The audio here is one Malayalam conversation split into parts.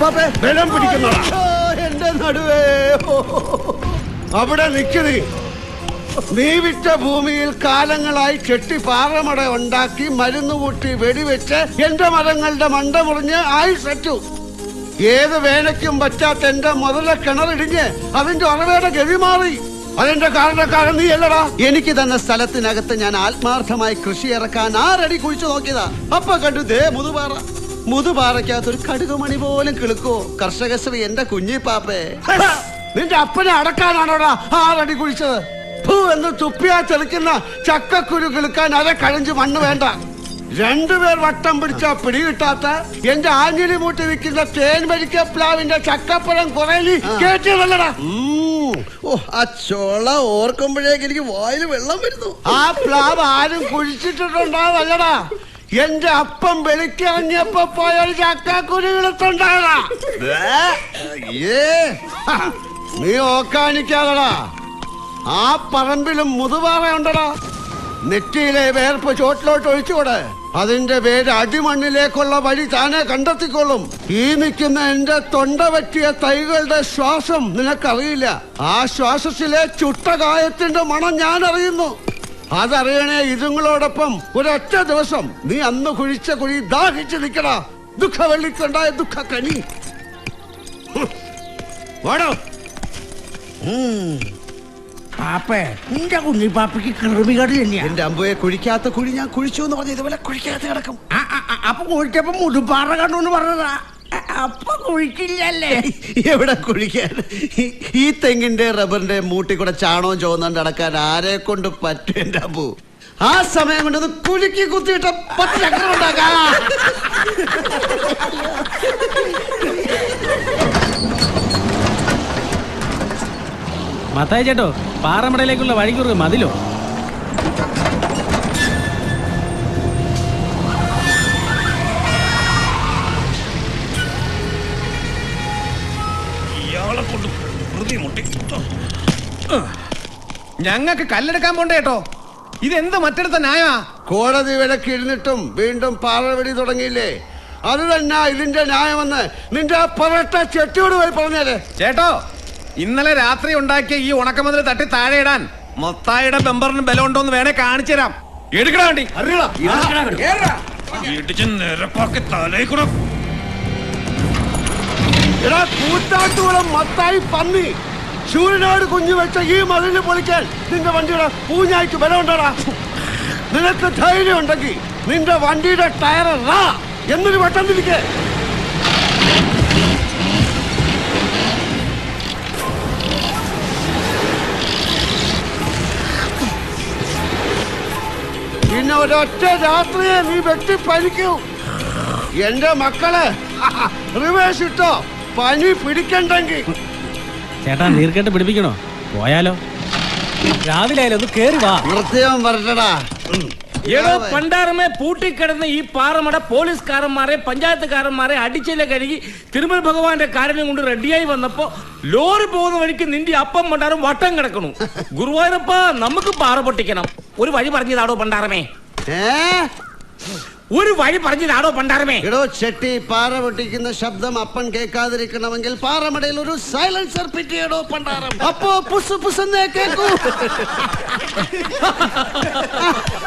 ബലം എന്റെ നടുവേ. അവിടെ നിൽക്കുന്നി നീ വിറ്റ ഭൂമിയിൽ കാലങ്ങളായി ചെട്ടി പാറമട ഉണ്ടാക്കി മരുന്ന് കൂട്ടി വെടിവെച്ച് എന്റെ മരങ്ങളുടെ മണ്ട മുറിഞ്ഞ് ആയുസറ്റു ഏത് വേനയ്ക്കും പറ്റാത്ത എന്റെ മുതല കിണറിടിഞ്ഞ് അതിന്റെ ഉറവയുടെ ഗതി മാറി. അതിന്റെ കാരണക്കാരൻ നീ അല്ലടാ. എനിക്ക് തന്നെ സ്ഥലത്തിനകത്ത് ഞാൻ ആത്മാർത്ഥമായി കൃഷി ഇറക്കാൻ ആറടി കുഴിച്ചു നോക്കിയതാ. അപ്പൊ കണ്ടു ദേ മുതുപാറ. മുതുപാറയ്ക്കകത്ത് ഒരു കടുകുമണി പോലും കിളുക്കോ? കർഷകശ്രീ എന്റെ കുഞ്ഞിപ്പാപ്പേ നിന്റെ അപ്പനെ അടക്കാനാണോടാ ആറടി കുഴിച്ചത്? ഭൂ എന്ന് തുപ്പിയാ ചെളിക്കുന്ന ചക്കക്കുരു കിളുക്കാൻ അര കഴിഞ്ഞു മണ്ണ് വേണ്ട. രണ്ടുപേർ വട്ടം പിടിച്ച പിടികിട്ടാത്ത എന്റെ ആഞ്ഞിലി മൂട്ടി വിൽക്കുന്ന തേൻ വരിക്ക പ്ലാവിന്റെ ചക്കപ്പഴം കുറേലി കേട്ടതല്ലടാ ഓ ആ ചോള ഓർക്കുമ്പോഴേക്ക് എനിക്ക് വായിൽ വെള്ളം വരുന്നു. ആ പ്ലാവ് ആരും കുഴിച്ചിട്ടുണ്ടാവല്ലടാ എന്റെ അപ്പം വെളിക്കാഞ്ഞപ്പോ പോയ ഒരു ചക്കക്കുരു കിളുത്തുണ്ടായതാ ഏ നീ ഓക്കാനിക്കാതടാ. ആ പറമ്പിലും മുതുപാറയുണ്ടടാ നെറ്റിയിലെ വേർപ്പ് ചോട്ടിലോട്ട് ഒഴിച്ചുകൂടെ. അതിന്റെ പേര് അടിമണ്ണിലേക്കുള്ള വഴി താനെ കണ്ടെത്തിക്കൊള്ളും. ഈ നിൽക്കുന്ന എന്റെ തൊണ്ട പറ്റിയ തൈകളുടെ ശ്വാസം നിനക്കറിയില്ല. ആ ശ്വാസത്തിലെ ചുട്ട ഗായത്തിന്റെ മണം ഞാൻ അറിയുന്നു അതറിയണേ ഇതുങ്ങളോടൊപ്പം ഒരൊറ്റ ദിവസം നീ അന്ന് കുഴിച്ച കുഴി ദാഹിച്ചു നിൽക്കടാ. ദുഃഖവെള്ളിക്കുണ്ടായ ദുഃഖക്കനി. വേണോ പാപ്പേ നിന്റെ കുഞ്ഞിപ്പാപ്പയ്ക്ക് കൃമികടി തന്നെയാ. എന്റെ അമ്പയെ കുഴിക്കാത്ത കുഴി ഞാൻ കുഴിച്ചു എന്ന് പറഞ്ഞ ഇതുപോലെ കുഴിക്കാത്ത കിടക്കും. അപ്പൊ കുഴിച്ചപ്പോ മുടുപ്പാറ കണ്ടു എന്ന് പറഞ്ഞതാ. അപ്പൊ കുഴിക്കില്ലല്ലേ? എവിടെ കുഴിക്കാൻ? ഈ- തെങ്ങിന്റെ റബ്ബറിന്റെ മൂട്ടി കൂടെ ചാണവും ചോന്നുകൊണ്ട് നടക്കാൻ ആരെ കൊണ്ട് പറ്റും എന്റെ അമ്പു ആ സമയം കൊണ്ട് ഒന്ന് കുലുക്കി കുത്തിയിട്ട പത്ത് ചക്രം ഉണ്ടാക്കാ. മത്തായി ചേട്ടോ പാറമടയിലേക്കുള്ള വഴിക്കുറി മതിലോ? ഞങ്ങൾക്ക് കല്ലെടുക്കാൻ പോണ്ടേട്ടോ ഇതെന്ത് മറ്റെടുത്ത ന്യായമാ? കോടതി വിലക്കിരുന്നിട്ടും വീണ്ടും പാറവെടി തുടങ്ങിയില്ലേ? അത് തന്നെ ഇതിന്റെ ന്യായമെന്ന് നിന്റെ ആ പറട്ട ചെട്ടിയോട് പോയി പറഞ്ഞേരെ. ചേട്ടോ ഇന്നലെ രാത്രി ഉണ്ടാക്കിയ ഈ ഉണക്കമതിൽ തട്ടി താഴെ ഇടാൻ മൊത്തായുടെ ബെമ്പറിന് ബലം ഉണ്ടോന്ന് വേണേ കാണിച്ചു തരാം. എടുക്കണ വണ്ടി. ഇടിച്ച് നിരപ്പാക്കി തലേ കൂടെ. എടാ കൂത്താട്ടുകുളം മത്തായി പന്നി. ശൂരനാട് കുഞ്ഞു വെച്ച ഈ മതിന് പൊളിക്കാൻ നിന്റെ വണ്ടിയുടെ പൂഞ്ഞായിട്ട് ബലമുണ്ടോടാ നിനക്ക് ധൈര്യം ഉണ്ടെങ്കിൽ നിന്റെ വണ്ടിയുടെ ടയർ റാ. എന്നൊരു വട്ടം തിരിക്കേ പിന്നെ ഒരൊറ്റ രാത്രിയെ നീ വെട്ടി പനിക്കൂ. എന്റെ മക്കളെ റിവേഴ്സ് ഇട്ടോ? പനി പിടിക്കണ്ടെങ്കിൽ ചേട്ടാ നീർക്കെട്ട് പിടിപ്പിക്കണോ? പോയാലോ? രാവിലെ ആയാലും ഒന്ന് കേറി വാ. നിർത്തിയവൻ വരട്ടടാ ഏടോ പണ്ടാറമേ പൂട്ടിക്കിടന്ന് ഈ പാറമട പോലീസുകാരന്മാരെ പഞ്ചായത്തുകാരന്മാരെ അടിച്ചില്ല കഴുകി തിരുമൽ ഭഗവാന്റെ കാര്യം കൊണ്ട് റെഡിയായി വന്നപ്പോ ലോറി പോകുന്ന വഴിക്ക് നിന്റെ അപ്പം പണ്ടാരം വട്ടം കിടക്കണു ഗുരുവായൂരപ്പ നമുക്ക് പാറ പൊട്ടിക്കണം. ഒരു വഴി പറഞ്ഞതാടോ പണ്ടാറമേ ഏ? ഒരു വഴി പറഞ്ഞതാടോ പണ്ടാരമേ? എടോ ചെട്ടി പാറ പൊട്ടിക്കുന്ന ശബ്ദം അപ്പൻ കേൾക്കാതിരിക്കണമെങ്കിൽ പാറമടയിൽ ഒരു സൈലൻസർ പിറ്റിയടോ പണ്ടാരം. അപ്പോ പുസ് പുസന്നേ കേക്കൂ.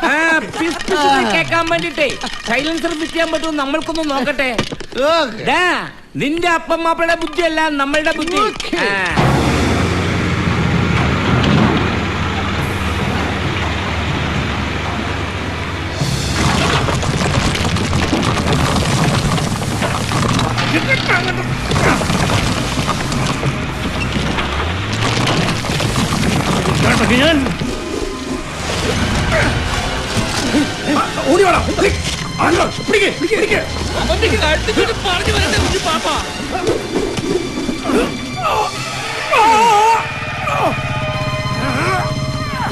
ആ, പിസ് കേക്കാൻ വേണ്ടിട്ടേ സൈലൻസർ ഫിറ്റ് ചെയ്യാൻ പറ്റുമോ നമ്മൾക്കൊന്ന് നോക്കട്ടെ. നിന്റെ അപ്പം മാപ്പിളയുടെ ബുദ്ധിയല്ല നമ്മളുടെ ബുദ്ധി. ഓക്കേ. ആ.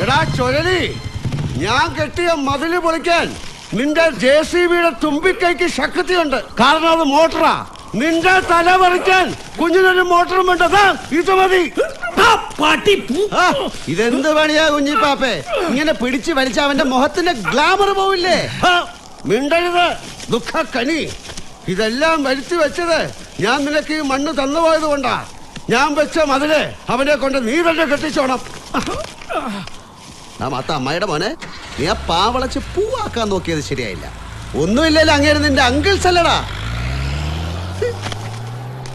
എടാ ചൊരലി ഞാൻ കെട്ടിയ മതിൽ പൊളിക്കാൻ നിന്റെ ജെ സി ബിയുടെ തുമ്പിക്കൈക്ക് ശക്തിയുണ്ട് കാരണം അത് മോട്ടറാ നിന്റെ തല പറിക്കാൻ കുഞ്ഞിനൊരു മോട്ടറും വേണ്ടത് ഇത് മതി. പാട്ടി. ഇതെന്ത് പണിയാ കുഞ്ഞിപ്പാപ്പേ ഇങ്ങനെ പിടിച്ചു വലിച്ച അവന്റെ മുഖത്തിന്റെ ഗ്ലാമർ പോവില്ലേ? മിണ്ടരുത്. ദുഃഖ ദുഃഖക്കനി ഇതെല്ലാം വരുത്തി വെച്ചത് ഞാൻ നിനക്ക് ഈ മണ്ണ് തന്നുപോയത് കൊണ്ടാ. ഞാൻ വെച്ച മതിൽ അവനെ കൊണ്ട് നീ തന്നെ കെട്ടിച്ചോണം. ആ മാത്ത അമ്മയുടെ മോനെ നീ ആ പാവളച്ച് പൂവാക്കാൻ നോക്കിയത് ശരിയായില്ല. ഒന്നുമില്ലല്ലോ അങ്ങേര് നിന്റെ അങ്കിൾസ് അല്ലടാ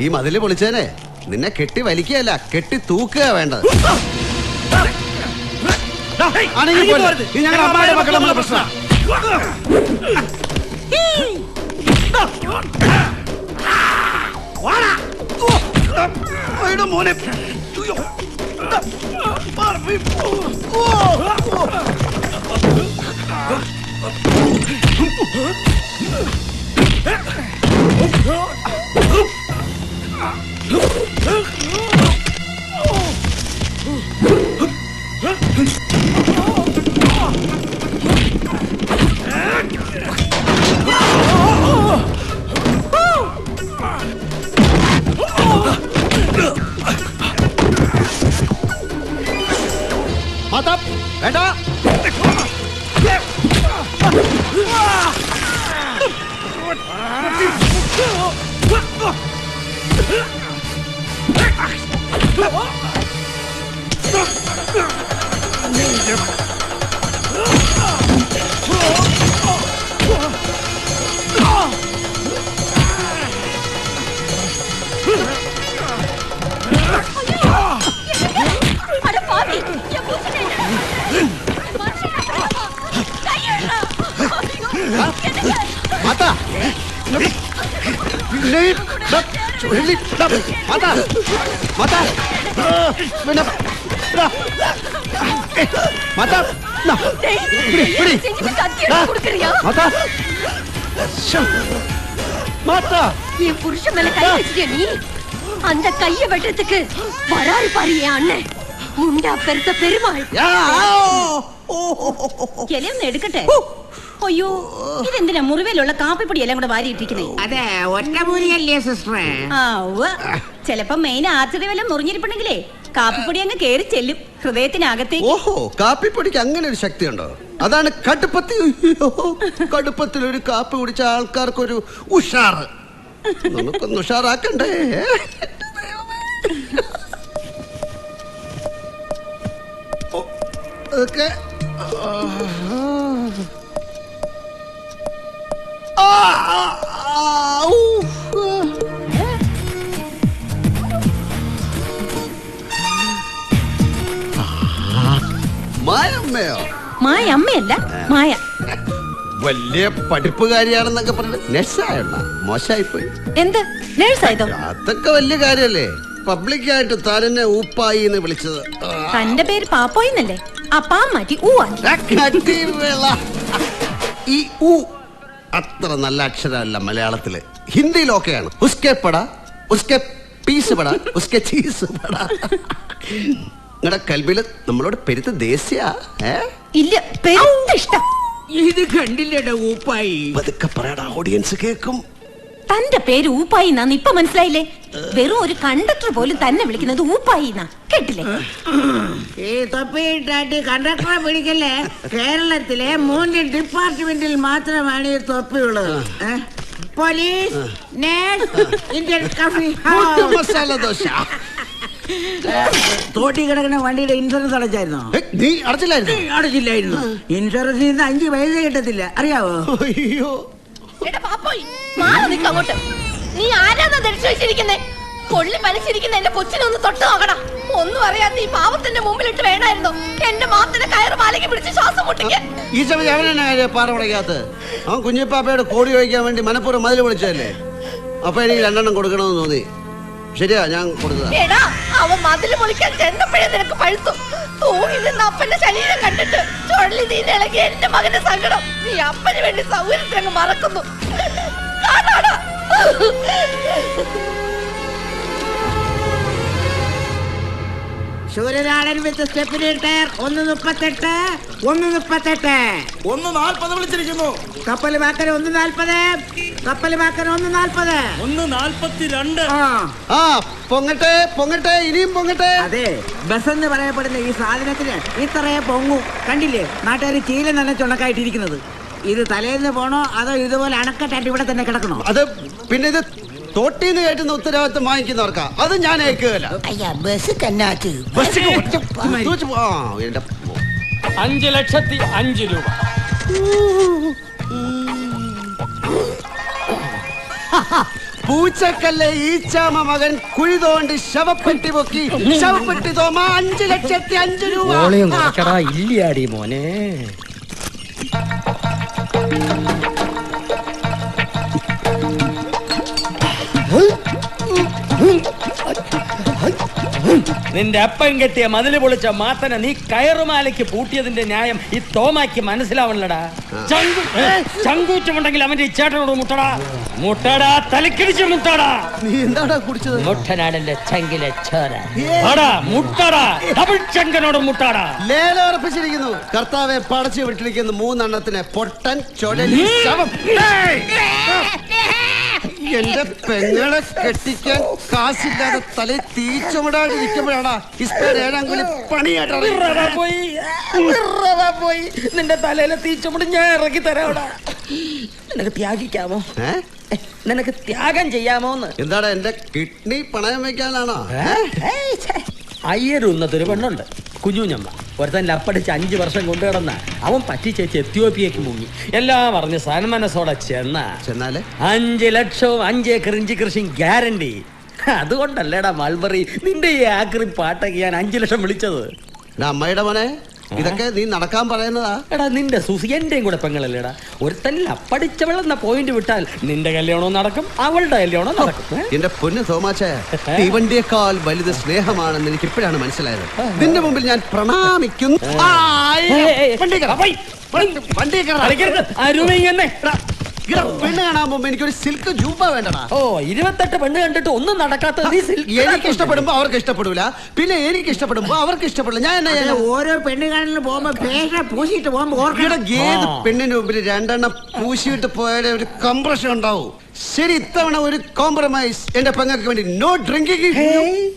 ഈ മതിൽ പൊളിച്ചേനെ. നിന്നെ കെട്ടി വലിക്കുകയല്ല കെട്ടി തൂക്കുക വേണ്ടത്. ദാ, അനങ്ങി മാത്ത വേണ്ട அட மாதா. மாதா மாதா மாதா மாதா மாதா நீ புருஷன் மேல கை வச்சிட்டிய நீ அந்த கைய வெட்டுறதுக்கு வராறு பாரு என் அண்ணன் നിന്റെ അപ്പരത്തെ പെരുമാൾ. ചിലയൊന്ന് എടുക്കട്ടെ? അയ്യോ ഇതെന്തിനാ മുറിവേലുള്ള കാപ്പിപ്പൊടി എല്ലാം കൂടെ വാരിയിട്ടിരിക്കുന്നേ അതെ ഒറ്റമൂലിയല്ലേ സിസ്റ്ററെ. ആ ഉവ്വ്. മെയിൻ ആർച്ചറി വല്ലതും മുറിഞ്ഞിരിപ്പുണ്ടെങ്കിലേ കാപ്പിപ്പൊടി അങ്ങ് കേറി ചെല്ലും. ഹൃദയത്തിനകത്തേക്ക്. ഓഹോ കാപ്പിപ്പൊടിക്ക് അങ്ങനെ ഒരു ശക്തി ഉണ്ടോ അതാണ് കടുപ്പത്തി കടുപ്പത്തിൽ ഒരു കാപ്പ് കുടിച്ച ആൾക്കാർക്കൊരു ഉഷാറ്. നമുക്കൊന്ന് ഉഷാറാക്കണ്ടേ? ഊഫ്. മായമ്മയോ? മായ അമ്മയല്ല മായ. വലിയ പഠിപ്പുകാരിയാണെന്നൊക്കെ പറഞ്ഞു നെസ്സായണ്ണ മോശമായി പോയി എന്ത്? നേഴ്സായതോ? അതൊക്കെ വലിയ കാര്യല്ലേ? പബ്ലിക്കായിട്ട് തന്നെ ഊപ്പായി എന്ന് വിളിച്ചത്. തന്റെ പേര് പാപ്പോയിന്നല്ലേ? ആ പാ മാറ്റി ഊ ആക്കി. ഈ ഉ അത്ര നല്ല അക്ഷരമല്ല മലയാളത്തിൽ. ഹിന്ദിയിലൊക്കെയാണ് ഉസ്കെ പട ഉസ്കെ പീസ് പട ഉസ്കെ ചീസ് പട. നിങ്ങളുടെ കൽബിൽ നമ്മളോട് പെരുത്ത് ദേശീയ ഇല്ല പെരുത്ത് ഇഷ്ടം ഇത് കണ്ടില്ലടാ ഊപ്പായി. പതുക്കെ പറയടാ ഓഡിയൻസ് കേൾക്കും തന്റെ പേര് ഊപ്പായി എന്നാന്ന് ഇപ്പൊ മനസ്സിലായില്ലേ? വെറും ഒരു കണ്ടക്ടർ പോലും തന്നെ വിളിക്കുന്നത് ഊപ്പായി എന്നാ കേട്ടില്ലേ? ഈ തൊപ്പിയിട്ടായിട്ട് കണ്ടക്ടറെ പിടിക്കല്ലേ കേരളത്തിലെ മൂന്ന് ഡിപ്പാർട്ട്മെന്റിൽ മാത്രമാണ് ഈ തൊപ്പിയുള്ളത്? പോലീസ് ഇന്ത്യൻ കഫി മുട്ട മസാല ദോശ തോട്ടി കിടക്കുന്ന വണ്ടിയുടെ ഇൻഷുറൻസ് അടച്ചായിരുന്നോ? നീ അടച്ചില്ലായിരുന്നു? അടച്ചില്ലായിരുന്നു. ഇൻഷുറൻസിൽ നിന്ന് അഞ്ച് പൈസ കിട്ടത്തില്ല. അറിയാവോ? അയ്യോ. എടാ അങ്ങോട്ട്. നീ കൊള്ളി എന്റെ തൊട്ട് നോക്കടാ. ഒന്നും ഈ ഈ സമയത്ത് അവൻ കുഞ്ഞിപ്പാപ്പയോട് കോടി കഴിക്കാൻ വേണ്ടി മനപ്പൂർവം മതിൽ വിളിച്ചതല്ലേ അപ്പൊ എനിക്ക് രണ്ടെണ്ണം കൊടുക്കണമെന്ന് തോന്നി. ശരിയാ ഞാൻ കൊടുത്തതാ. എടാ അവൻ മതിൽ പൊളിക്കാൻ ചെന്നപ്പോഴേ നിനക്ക് പഴുത്തു. തൂങ്ങി നിന്ന് അപ്പന്റെ ശരീരം കണ്ടിട്ട് ചുഴലി നീ ഇളകി എന്റെ മകന്റെ സങ്കടം. നീ അപ്പന് വേണ്ടി സൗകര്യത്തിനങ്ങ് മറക്കുന്നു. കാണാടാ. സൂര്യനാടൻ വിത്ത് സ്റ്റെപ്പിന് ടയർ ഒന്ന് മുപ്പത്തെട്ട് ഒന്ന് മുപ്പത്തെട്ട്. ഒന്ന് നാൽപ്പത് വിളിച്ചിരിക്കുന്നു. കപ്പൽ ഒന്ന് നാൽപ്പത്. കപ്പൽ മാക്കൻ ഒന്ന് നാൽപ്പത്. ഒന്ന് ആ. പൊങ്ങട്ടെ പൊങ്ങട്ടെ ഇനിയും പൊങ്ങട്ടെ. അതെ ബസ് എന്ന് പറയപ്പെടുന്ന ഈ സാധനത്തിന് ഇത്രയെ പൊങ്ങും. കണ്ടില്ലേ? നാട്ടുകാർ ചീല നല്ല ചുണക്കായിട്ടിരിക്കുന്നത്. ഇത് തലേന്ന് പോണോ അതോ ഇതുപോലെ അണക്കെട്ടായിട്ട് ഇവിടെ തന്നെ കിടക്കണോ? അത് പിന്നെ ഇത് തോട്ടീന്ന് കയറ്റുന്ന ഉത്തരവാദിത്തം വാങ്ങിക്കുന്നവർക്കാ. അത് ഞാൻ ഏക്കുകയല്ല അയ്യാ ബസ് കന്നാച്ച്. എന്റെ അഞ്ച് ലക്ഷത്തി അഞ്ച് രൂപ. പൂച്ചക്കല്ലെ ഈച്ചാമ മകൻ കുഴി തോണ്ടി ശവപ്പെട്ടി പൊക്കി. ശവപ്പെട്ടി തോമ അഞ്ചു ലക്ഷത്തി അഞ്ചു രൂപ. ഇല്ലാടി മോനെ. നിന്റെ അപ്പൻ കെട്ടിയ മതിൽ പൊളിച്ച മാത്തനെ നീ കയറുമാലയ്ക്ക് പൂട്ടിയതിന്റെ ന്യായം ഈ തോമാക്ക് മനസ്സിലാവണല്ലടാ. ചങ്കൂറ്റമുണ്ടെങ്കിൽ അവന്റെ ഈ ചേട്ടനോട് മുട്ടടാ. മുട്ടടാ തലക്കിടിച്ച് മുട്ടടാ. നീ എന്താടാ കുടിച്ചത്? മുട്ടനാടന്റെ ചങ്കിലെ ചോര. അടാ മുട്ടടാ. ഡബിൾ ചങ്കനോട് മുട്ടാടാ. ലേലർപ്പിച്ചിരിക്കുന്നു കർത്താവെ പടച്ചു വിട്ടിരിക്കുന്നു മൂന്നെണ്ണത്തിന്. പൊട്ടൻ ചൊടലി ശവം. എന്റെ പെങ്ങളെ കെട്ടിക്കാൻ കാശില്ലാതെ തലയിൽ കൂലി പണിയായിട്ട് ഇറവാ പോയി. പോയി. നിന്റെ തലയിലെ തീച്ചുമുടി ഞാൻ ഇറക്കി തരാടാ നിനക്ക് ത്യാഗിക്കാമോ? നിനക്ക് ത്യാഗം ചെയ്യാമോന്ന്? എന്താടാ എന്റെ കിഡ്നി പണയം വെക്കാനാണോ? അയ്യരുന്നതൊരു പെണ്ണുണ്ട്. കുഞ്ഞുഞ്ഞമ്മ ഒരുത്തൻ ലപ്പടിച്ച് അഞ്ച് വർഷം കൊണ്ടു കിടന്ന അവൻ പറ്റിച്ചേച്ച് എത്യോപ്യക്ക് മുങ്ങി. എല്ലാം അറിഞ്ഞ് സന്മനസ്സോടെ ചെന്ന. ചെന്നാൽ? അഞ്ച് ലക്ഷവും അഞ്ച് ഏക്കർ ഇഞ്ചി കൃഷിയും ഗ്യാരണ്ടി. അതുകൊണ്ടല്ലേടാ മൾബറി. നിന്റെ ഈ ആക്രി പാട്ടൊക്കെ ഞാൻ അഞ്ചു ലക്ഷം വിളിച്ചത്. അമ്മയുടെ മോനെ ഇതൊക്കെ നീ നടക്കാൻ പറയുന്നതാ എടാ നിന്റെ സുസി എന്റെയും കൂടെ പെങ്ങളല്ലേടാ ഒരുത്തൻ പഠിച്ചവളെന്ന പോയിന്റ് വിട്ടാൽ നിന്റെ കല്യാണവും നടക്കും അവളുടെ കല്യാണവും നടക്കും? എന്റെ പൊന്ന് തോമാച്ചേ തീവണ്ടിയേക്കാൾ വലുത് സ്നേഹമാണെന്ന് എനിക്ക് ഇപ്പോഴാണ് മനസ്സിലായത് നിന്റെ മുമ്പിൽ ഞാൻ പ്രണാമിക്കുന്നു. വണ്ടി. വണ്ടി കയറാം. കളിക്കരുത്. പെണ്ണ് കാണാൻ പോകുമ്പോ എനിക്കൊരു സിൽക്ക് ജൂബ വേണ്ടടാ. ഓ ഇരുപത്തെട്ട് പെണ്ണ് കണ്ടിട്ട് ഒന്നും നടക്കാത്ത നീ സിൽക്ക് എനിക്ക് ഇഷ്ടപ്പെടുമ്പോ അവർക്ക് ഇഷ്ടപ്പെടൂല. പിന്നെ എനിക്ക് ഇഷ്ടപ്പെടുമ്പോ അവർക്ക് ഇഷ്ടപ്പെടില്ല ഞാൻ എന്നാ ഓരോ പോകുമ്പോ പോകുമ്പോ ഇവിടെ ഓർക്കണം ഏത്. പെണ്ണിന് മുമ്പിൽ രണ്ടെണ്ണം പൂശിയിട്ട് പോയാലേ ഒരു കംപ്രഷൻ ഉണ്ടാവും. ശരി ഇത്തവണ ഒരു കോംപ്രമൈസ് എന്റെ പെങ്ങൾക്ക് വേണ്ടി നോ ഡ്രിങ്കിങ്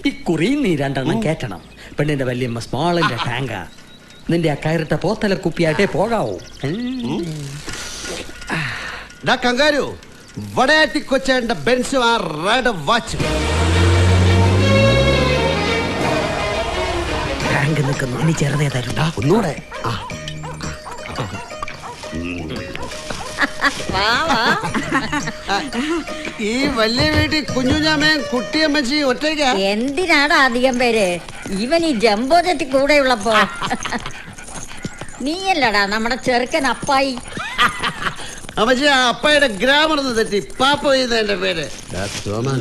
ഈ കുറി നീ രണ്ടെണ്ണം കേറ്റണം. പെണ്ണിന്റെ വല്യമ്മ സ്മോളിന്റെ ടാങ്ക. നിന്റെ ആ കയറിട്ട പോത്തല കുപ്പിയായിട്ടേ പോകാവൂ. ഉം. ഡാ കങ്കാരു വടയാറ്റി കൊച്ചേണ്ട ബെൻസും ആ റെഡ് വാച്ച്. ടാങ്ക് നിൽക്കുന്നു. ഇനി ചെറുതേ തരും. ഒന്നുകൂടെ ആ. ഈ വലിയ വീട്ടിൽ കുഞ്ഞുഞ്ഞാമയും കുട്ടിയമ്മച്ചി ഒറ്റയ്ക്ക? എന്തിനാടാ അധികം പേര്? ഇവൻ ഈ ജംബോ ജെറ്റ് കൂടെയുള്ളപ്പോ. നീയല്ലടാ നമ്മുടെ ചെറുക്കൻ അപ്പായി. അമ്മച്ചി ആ അപ്പയുടെ ഗ്രാമർ ഒന്ന് തെറ്റി. പാപ്പ ചെയ്യുന്ന എന്റെ പേര്.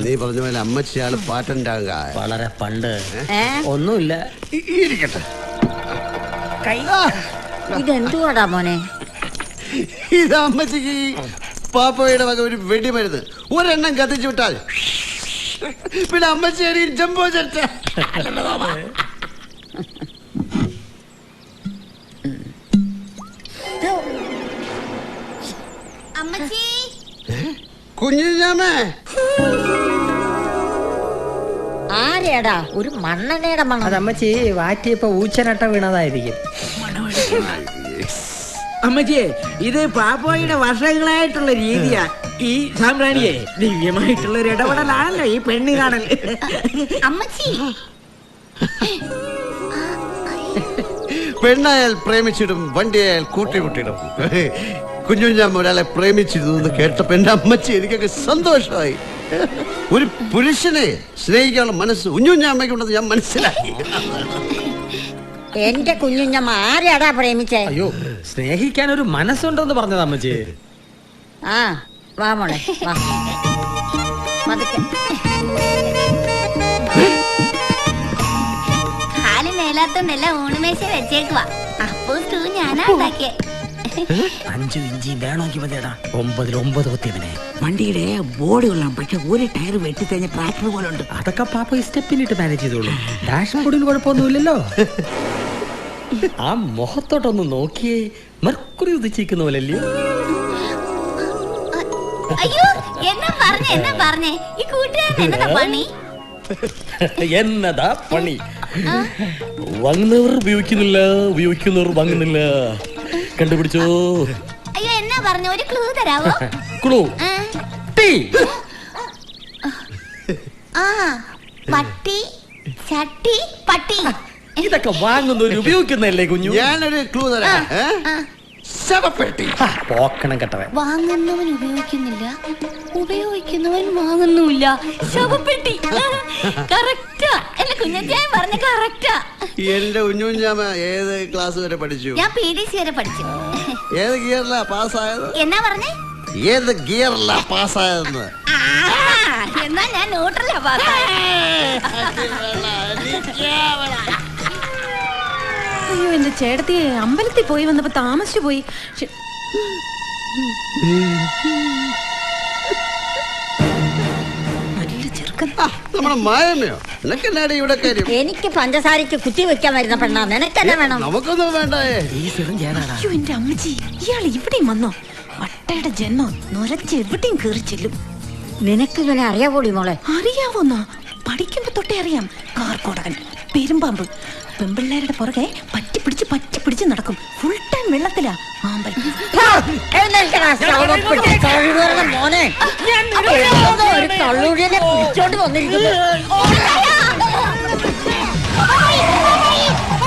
നീ പറഞ്ഞ പോലെ അമ്മച്ചിയാൾ പാട്ടുണ്ടാകുക വളരെ പണ്ട്. ഒന്നുമില്ല. ഇരിക്കട്ടെ. ഇതെന്തുവാടാ മോനെ? ഇത് അമ്മച്ചിക്ക് പാപ്പയുടെ വക ഒരു വെടിമരുന്ന്. ഒരെണ്ണം കത്തിച്ചു വിട്ടാൽ. പിന്നെ അമ്മച്ചി ജംബോ ചട്ട കുഞ്ഞുഞ്ഞാമേ ആരെടാ? ഒരു മണ്ണെണ്ണയുടെ മണം. അതമ്മച്ചി വാറ്റിയപ്പോ ഊച്ചനട്ട വീണതായിരിക്കും. അമ്മച്ചിയെ ഇത് പാപ്പോയുടെ വർഷങ്ങളായിട്ടുള്ള രീതിയാ. ഈ സാമ്രാണിയെ ദിവ്യമായിട്ടുള്ള ഒരു ഇടപെടലാണല്ലോ ഈ പെണ്ണി കാണൽ. അമ്മച്ചി. പെണ്ണായാൽ പ്രേമിച്ചിടും വണ്ടിയായാൽ കൂട്ടിമുട്ടിടും. കുഞ്ഞുഞ്ഞാമ്മ ഒരാളെ പ്രേമിച്ചിരുന്നു എന്ന് കേട്ടപ്പോ എന്റെ അമ്മച്ചി എനിക്കൊക്കെ സന്തോഷമായി. ഒരു പുരുഷനെ സ്നേഹിക്കാനുള്ള മനസ്സ് കുഞ്ഞുഞ്ഞാമ്മയ്ക്കുണ്ടെന്ന് ഞാൻ മനസ്സിലാക്കി. എന്റെ കുഞ്ഞുഞ്ഞമ്മ ആരെയാടാ പ്രേമിച്ചേ? അയ്യോ സ്നേഹിക്കാൻ ഒരു മനസ്സുണ്ടെന്ന് പറഞ്ഞത് അമ്മച്ചി. ആ വാ മോളെ വാ. പതുക്കെ. മേലാത്തോണ്ടല്ല ഊണുമേശ വെച്ചേക്കുവാ. അപ്പോ ഞാനാ ഉണ്ടാക്കിയേ. അഞ്ചു ഇഞ്ചി വേണമെങ്കിൽ മതിയടാ. ഒമ്പതിൽ ഒമ്പത് കുത്തിയവനെ വണ്ടിയുടെ ബോഡി കൊള്ളാം. പക്ഷെ ഒരു ടയർ വെട്ടി തന്നെ ട്രാക്ടർ പോലെ ഉണ്ട്. അതൊക്കെ പാപ്പ ഈ സ്റ്റെപ്പിനിട്ട് മാനേജ് ചെയ്തോളൂ. ഡാഷ് ബോർഡിൽ കുഴപ്പമൊന്നുമില്ലല്ലോ. ആ മുഖത്തോട്ടൊന്ന് നോക്കിയേ മർക്കുറി ഉദിച്ചിരിക്കുന്ന പോലല്ലേ അയ്യോ എന്നാ പറഞ്ഞേ എന്നാ പറഞ്ഞേ? ഈ കൂട്ടുകാരൻ എന്നതാ പണി? എന്നതാ പണി? വാങ്ങുന്നവർ ഉപയോഗിക്കുന്നില്ല ഉപയോഗിക്കുന്നവർ വാങ്ങുന്നില്ല. കണ്ടുപിടിച്ചോ? അയ്യോ എന്നാ പറഞ്ഞു? ഒരു ക്ലൂ തരാവോ? ക്ലൂ ആ, ടീ ആ പട്ടി ചട്ടി പട്ടി. ഇതൊക്കെ വാങ്ങുന്ന ഒരു ഉപയോഗിക്കുന്നല്ലേ കുഞ്ഞു? ഞാനൊരു ക്ലൂ തരാം? ശവപ്പെട്ടി. പോക്കണം കെട്ടവൻ. വാങ്ങുന്നവൻ ഉപയോഗിക്കുന്നില്ല ഉപയോഗിക്കുന്നവൻ വാങ്ങുന്നുമില്ല. ശവപ്പെട്ടി. കറക്റ്റാ. എന്റെ കുഞ്ഞച്ചായൻ പറഞ്ഞ കറക്റ്റാ. എന്റെ ഉഞ്ഞുഞ്ഞാമ ഏത് ക്ലാസ് വരെ പഠിച്ചു? ഞാൻ പി ഡി സി വരെ പഠിച്ചു. ഏത് ഗിയറിലാ പാസ്സായത്? എന്നാ പറഞ്ഞേ? ഏത് ഗിയറിലാ പാസ്സായതെന്ന്? എന്നാ ഞാൻ ന്യൂട്രലാ പാസ്സാ അയ്യോ എന്റെ ചേട്ടത്തി അമ്പലത്തിൽ പോയി വന്നപ്പോ താമസിച്ചു പോയി. എനിക്ക് പഞ്ചസാരക്ക് കുത്തി വെക്കാൻ വരുന്ന പെണ്ണാ. നിനക്കെന്നെ വേണം? നമുക്കൊന്നും വേണ്ടായേ അയ്യോ എന്റെ അമ്മച്ചി ഇയാൾ ഇവിടെയും വന്നോ? വട്ടയുടെ ജന്മം നൊരച്ച് എവിടെയും കയറി ചെല്ലും. നിനക്ക് ഇവനെ അറിയാവോടി മോളെ? അറിയാവോന്നാ? പഠിക്കുമ്പോ തൊട്ടേ അറിയാം. കാർക്കോടകൻ പെരുമ്പാമ്പ് പെമ്പിള്ളേരുടെ പുറകെ പറ്റി പിടിച്ച് പറ്റി പിടിച്ച് നടക്കും. ഫുൾ ടൈം വെള്ളത്തിലാ ആമ്പൽ. മോനെ. ഒരു കള്ളൂഴിനെ പിടിച്ചോണ്ട് വന്നിരിക്കുന്നു.